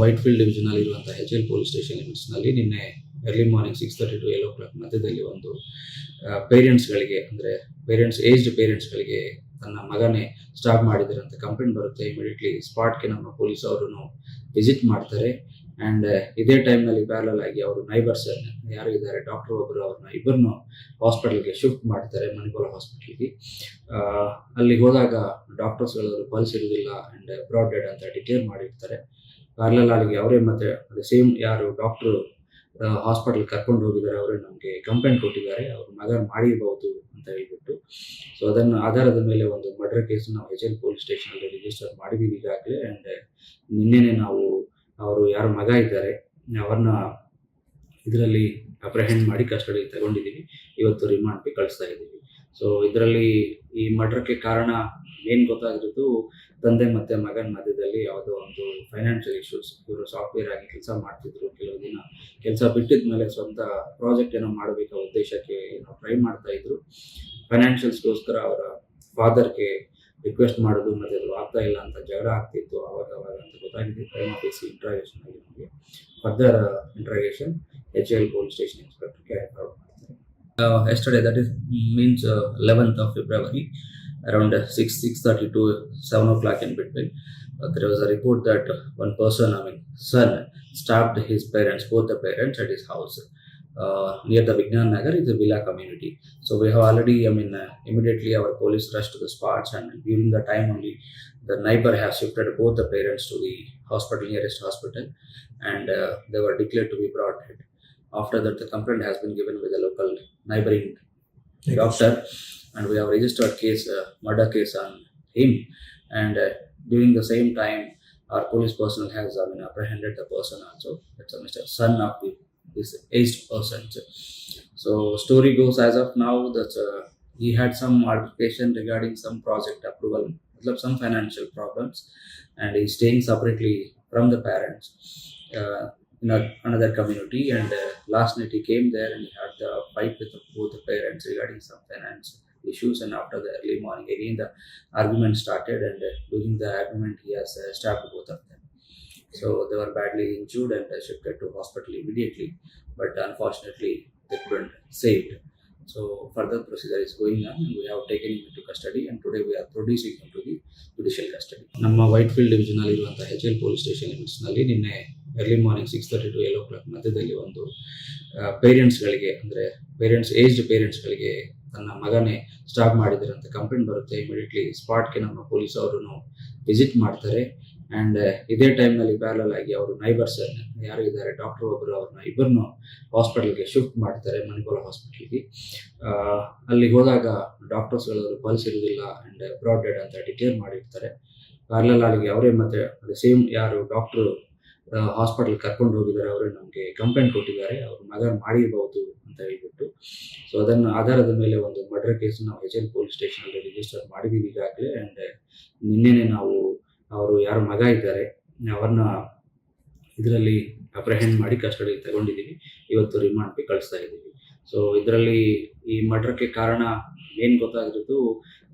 White field division ಅಲ್ಲಿ ಇರುವಂತಹ H L police station ಲಿಮಿಟ್ಸ್ನಲ್ಲಿ ನಿನ್ನೆ early morning six thirty to ಏಲ್ o'clock ಮಧ್ಯದಲ್ಲಿ ಒಂದು ಪೇರೆಂಟ್ಸ್ಗಳಿಗೆ ಅಂದರೆ ಪೇರೆಂಟ್ಸ್ ಏಜ್ಡ್ ಪೇರೆಂಟ್ಸ್ಗಳಿಗೆ ತನ್ನ ಮಗನೇ ಸ್ಟಾಪ್ ಅಂತ ಕಂಪ್ಲೇಂಟ್ ಬರುತ್ತೆ ಇಮಿಡಿಯೇಟ್ಲಿ ಸ್ಪಾಟ್ಗೆ ನಮ್ಮ ಪೊಲೀಸ್ ಅವರು ವಿಸಿಟ್ ಮಾಡ್ತಾರೆ. ಆ್ಯಂಡ್ ಇದೇ ಟೈಮ್ನಲ್ಲಿ ಪ್ಯಾರಲ್ ಆಗಿ ಅವರು ನೈಬರ್ಸ್ ಯಾರು ಇದ್ದಾರೆ ಡಾಕ್ಟರ್ ಒಬ್ಬರು ಅವ್ರನ್ನ ಇಬ್ಬರನ್ನು ಹಾಸ್ಪಿಟಲ್ಗೆ ಶಿಫ್ಟ್ ಮಾಡ್ತಾರೆ, ಮಣಿಪಾಲ ಹಾಸ್ಪಿಟಲ್ಗೆ ಅಲ್ಲಿ ಹೋದಾಗ ಡಾಕ್ಟರ್ಸ್ಗಳವರು ಪಲ್ಸ್ ಇರುವುದಿಲ್ಲ ಆ್ಯಂಡ್ ಬ್ರಾಡ್ ಡೆಡ್ ಅಂತ ಡಿಕ್ಲೇರ್ ಮಾಡಿರ್ತಾರೆ. ಪ್ಯಾರಲಲ್ ಆಗಿ ಅವರೇ ಮತ್ತೆ ಅದೇ ಸೇಮ್ ಯಾರು ಡಾಕ್ಟ್ರು ಹಾಸ್ಪಿಟಲ್ ಕರ್ಕೊಂಡು ಹೋಗಿದ್ದಾರೆ, ಅವರೇ ನಮಗೆ ಕಂಪ್ಲೇಂಟ್ ಕೊಟ್ಟಿದ್ದಾರೆ. ಅವ್ರು ಮಗ ಮಾಡಿರ್ಬೋದು ಅಂತ ಹೇಳ್ಬಿಟ್ಟು. ಸೊ ಅದನ್ನು ಆಧಾರದ ಮೇಲೆ ಒಂದು ಮರ್ಡರ್ ಕೇಸ್ ನಾವು ಎಚ್ ಎಲ್ ಪೊಲೀಸ್ ಸ್ಟೇಷನಲ್ಲಿ ರಿಜಿಸ್ಟರ್ ಮಾಡಿದ್ದೀವಿ ಈಗಾಗಲೇ. ಅಂಡ್ ನಿನ್ನೆನೆ ನಾವು ಅವರು ಯಾರು ಮಗ ಇದ್ದಾರೆ, ಅವ್ರನ್ನ ಇದರಲ್ಲಿ ಅಪ್ರಹೆಂಡ್ ಮಾಡಿ ಕಸ್ಟಡಿ ತಗೊಂಡಿದ್ದೀವಿ ಇವತ್ತು ರಿಮಾಂಡ್ಗೆ ಕಳಿಸ್ತಾ ಇದ್ದೀವಿ. ಸೊ ಇದರಲ್ಲಿ ಈ ಮರ್ಡರ್ಗೆ ಕಾರಣ ಏನು ಗೊತ್ತಾಗಿರೋದು ತಂದೆ ಮತ್ತೆ ಮಗನ ಮಧ್ಯದಲ್ಲಿ ಯಾವುದೋ ಒಂದು ಫೈನಾನ್ಷಿಯಲ್ ಇಶ್ಯೂಸ್ ಇವರು ಸಾಫ್ಟ್ವೇರ್ ಆಗಿ ಕೆಲಸ ಮಾಡ್ತಿದ್ರು ಕೆಲವು ದಿನ. ಕೆಲಸ ಬಿಟ್ಟಿದ ಮೇಲೆ ಸ್ವಂತ ಪ್ರಾಜೆಕ್ಟ್ ಏನೋ ಮಾಡಬೇಕ ಉದ್ದೇಶಕ್ಕೆ ಏನೋ ಟ್ರೈ ಮಾಡ್ತಾ ಇದ್ರು. ಫೈನಾನ್ಷಿಯಲ್ಸ್ಗೋಸ್ಕರ ಅವರ ಫಾದರ್ಗೆ ರಿಕ್ವೆಸ್ಟ್ ಮಾಡೋದು, ಮತ್ತೆ ಅದು ಆಗ್ತಾ ಇಲ್ಲ ಅಂತ ಜಗಳ ಆಗ್ತಿತ್ತು ಅವಾಗ ಅವಾಗ ಅಂತ ಗೊತ್ತಾಗಿದೆ. ಕ್ರೈಮ್ ಆಫೀಸ್ ಇಂಟ್ರಾಗೇಷನ್ ಆಗಿ ನಮಗೆ. Further interrogation H L police station inspector carry out uh, yesterday that is means uh, 11th of february around uh, 6 6.30 to 7 o'clock in between uh, there was a report that one person i mean son stabbed his parents both the parents at his house uh, near the Vignan Nagar is a villa community. So we have already, I mean, uh, immediately our police rushed to the spots, and during the time only, the neighbor has shifted both the parents to the hospital nearest hospital, and uh, they were declared to be brought dead after that the complaint has been given with the local neighboring doctor and we have registered case uh, murder case on him. And uh, during the same time our police personnel has i mean apprehended the person also. It's a mr son of the, this aged person. So story goes as of now that uh, he had some modification regarding some project approval some financial problems and he's staying separately from the parents. Uh, in a, another community and uh, last night he came there and he had the fight with the, both the parents regarding some finance issues and after the early morning again the argument started and uh, during the argument he has uh, stabbed both of them so they were badly injured and uh, shifted to hospital immediately but unfortunately they couldn't save it. so further procedure is going on we have taken him into custody and today we are producing him to the judicial custody ನಮ್ಮ white field division ಅಲ್ಲಿ ಇರುವಂತಹ H L police station ಲಿಮಿಟ್ಸ್ನಲ್ಲಿ ನಿನ್ನೆ early morning six thirty to ಏಲ್ o'clock ಮಧ್ಯದಲ್ಲಿ ಒಂದು ಪೇರೆಂಟ್ಸ್ಗಳಿಗೆ ಅಂದರೆ parents aged ಪೇರೆಂಟ್ಸ್ಗಳಿಗೆ ತನ್ನ ಮಗನೇ ಸ್ಟಾಪ್ ಮಾಡಿದ್ದಾರೆ ಅಂತ ಕಂಪ್ಲೇಂಟ್ ಬರುತ್ತೆ ಇಮಿಡಿಯೇಟ್ಲಿ ಸ್ಪಾಟ್ಗೆ ನಮ್ಮ ಪೊಲೀಸ್ ಅವರು ವಿಸಿಟ್ ಮಾಡ್ತಾರೆ. ಆ್ಯಂಡ್ ಇದೇ ಟೈಮ್ನಲ್ಲಿ ಪ್ಯಾರಲ್ ಆಗಿ ಅವರು ನೈಬರ್ಸ್ ಯಾರು ಇದ್ದಾರೆ? ಡಾಕ್ಟರ್ ಒಬ್ಬರು ಅವ್ರನ್ನ ಇಬ್ಬರನ್ನು ಹಾಸ್ಪಿಟಲ್ಗೆ ಶಿಫ್ಟ್ ಮಾಡ್ತಾರೆ, ಮಣಿಪಾಲ ಹಾಸ್ಪಿಟಲ್ಗೆ ಅಲ್ಲಿ ಹೋದಾಗ ಡಾಕ್ಟರ್ಸ್ಗಳು ಪಲ್ಸ್ ಇರುವುದಿಲ್ಲ ಆ್ಯಂಡ್ ಬ್ರಾಡ್ ಡೆಡ್ ಅಂತ ಡಿಕ್ಲೇರ್ ಮಾಡಿರ್ತಾರೆ. ಪ್ಯಾರಲಲ್ ಆಗಿ ಅವರೇ ಮತ್ತೆ, ಅದೇ ಸೇಮ್ ಯಾರು ಡಾಕ್ಟ್ರು ಹಾಸ್ಪಿಟಲ್ ಕರ್ಕೊಂಡು ಹೋಗಿದ್ದಾರೆ, ಅವರೇ ನಮಗೆ ಕಂಪ್ಲೇಂಟ್ ಕೊಟ್ಟಿದ್ದಾರೆ, ಅವ್ರ ಮಗ ಮಾಡಿರ್ಬೋದು ಅಂತ ಹೇಳ್ಬಿಟ್ಟು. ಸೊ ಅದನ್ನು ಆಧಾರದ ಮೇಲೆ ಒಂದು ಮರ್ಡರ್ ಕೇಸ್ ನಾವು ಎಚ್ ಎಲ್ ಪೊಲೀಸ್ ಸ್ಟೇಷನಲ್ಲಿ ರಿಜಿಸ್ಟರ್ ಮಾಡಿದ್ದೀವಿ ಈಗಾಗಲೇ. ಆ್ಯಂಡ್ ನಿನ್ನೆನೆ ನಾವು ಅವರು ಯಾರು ಮಗ ಇದ್ದಾರೆ, ಅವ್ರನ್ನ ಇದರಲ್ಲಿ ಅಪ್ರಹೆಂಡ್ ಮಾಡಿ ಕಸ್ಟಡಿ ತಗೊಂಡಿದ್ದೀವಿ ಇವತ್ತು ರಿಮಾಂಡ್ಗೆ ಕಳಿಸ್ತಾ ಇದ್ದೀವಿ. ಸೊ ಇದರಲ್ಲಿ ಈ ಮರ್ಡರ್ಗೆ ಕಾರಣ ಏನು ಗೊತ್ತಾಗಿರೋದು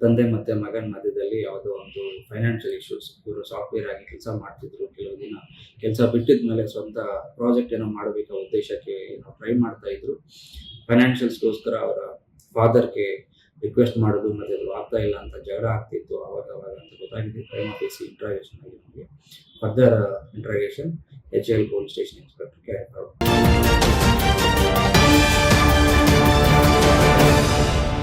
ತಂದೆ ಮತ್ತೆ ಮಗನ ಮಧ್ಯದಲ್ಲಿ ಯಾವುದೋ ಒಂದು ಫೈನಾನ್ಷಿಯಲ್ ಇಶ್ಯೂಸ್ ಇವರು ಸಾಫ್ಟ್ವೇರ್ ಆಗಿ ಕೆಲಸ ಮಾಡ್ತಿದ್ರು ಕೆಲವು ದಿನ. ಕೆಲಸ ಬಿಟ್ಟಿದ ಮೇಲೆ ಸ್ವಂತ ಪ್ರಾಜೆಕ್ಟ್ ಏನೋ ಮಾಡಬೇಕ ಉದ್ದೇಶಕ್ಕೆ ಏನೋ ಟ್ರೈ ಮಾಡ್ತಾ ಇದ್ರು. ಫೈನಾನ್ಷಿಯಲ್ಸ್ಗೋಸ್ಕರ ಅವರ ಫಾದರ್ಗೆ ರಿಕ್ವೆಸ್ಟ್ ಮಾಡೋದು, ಮತ್ತೆ ಅದು ಆಗ್ತಾ ಇಲ್ಲ ಅಂತ ಜಗಳ ಆಗ್ತಿತ್ತು ಅವಾಗ ಅವಾಗ ಅಂತ ಗೊತ್ತಾಗಿದೆ. ಕ್ರೈಮ್ ಆಫೀಸ್ ಇಂಟ್ರಾಗೇಷನ್ ಆಗಿ ನಮಗೆ. Further interrogation H L police station inspector character